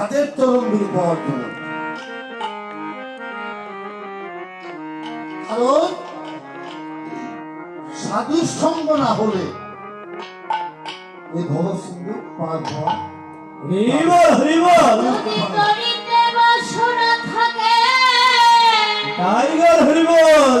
তাদের চরম বিল পাওয়ার জন্য কারণ সাধুর সঙ্গ না হলে এই ভগৎ সিন্ধু পার হওয়া হরিবল হরিবল। টাইগার হরিবল।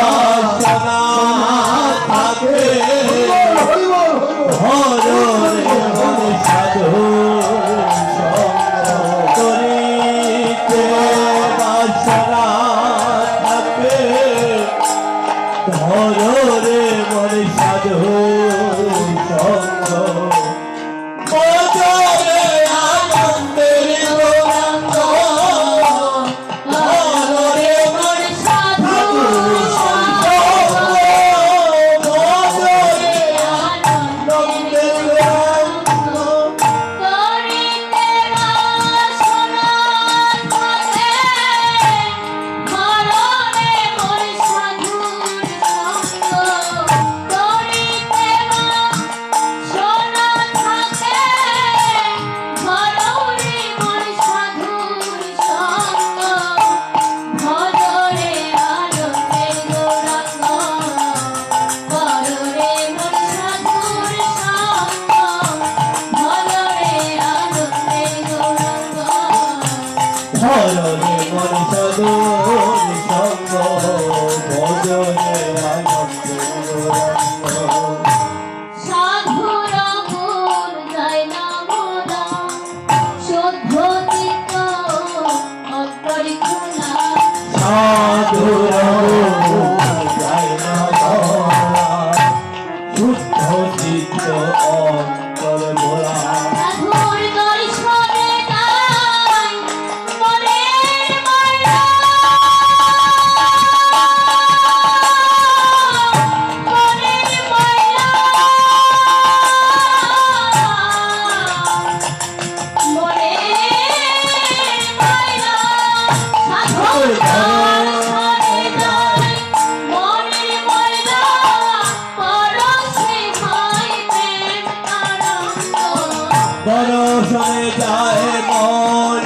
চলে যায় মন।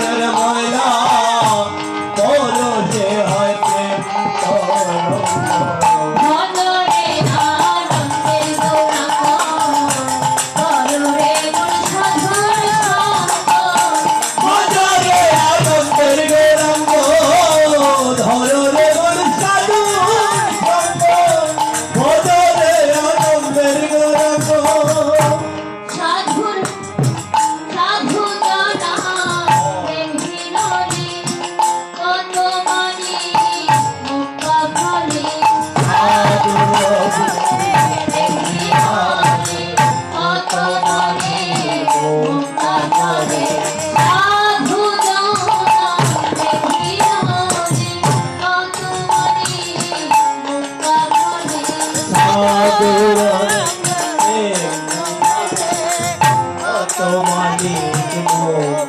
মালিক মোর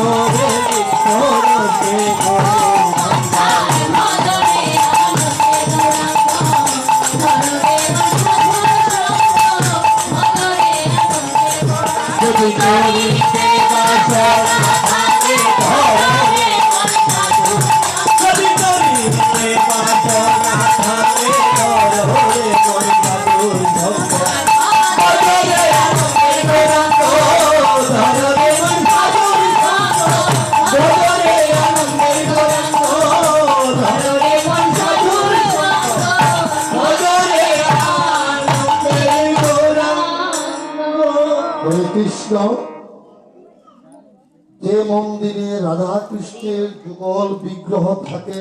Oh. হরে কৃষ্ণ যে মন্দিরে রাধা কৃষ্ণের যুগল বিগ্রহ থাকে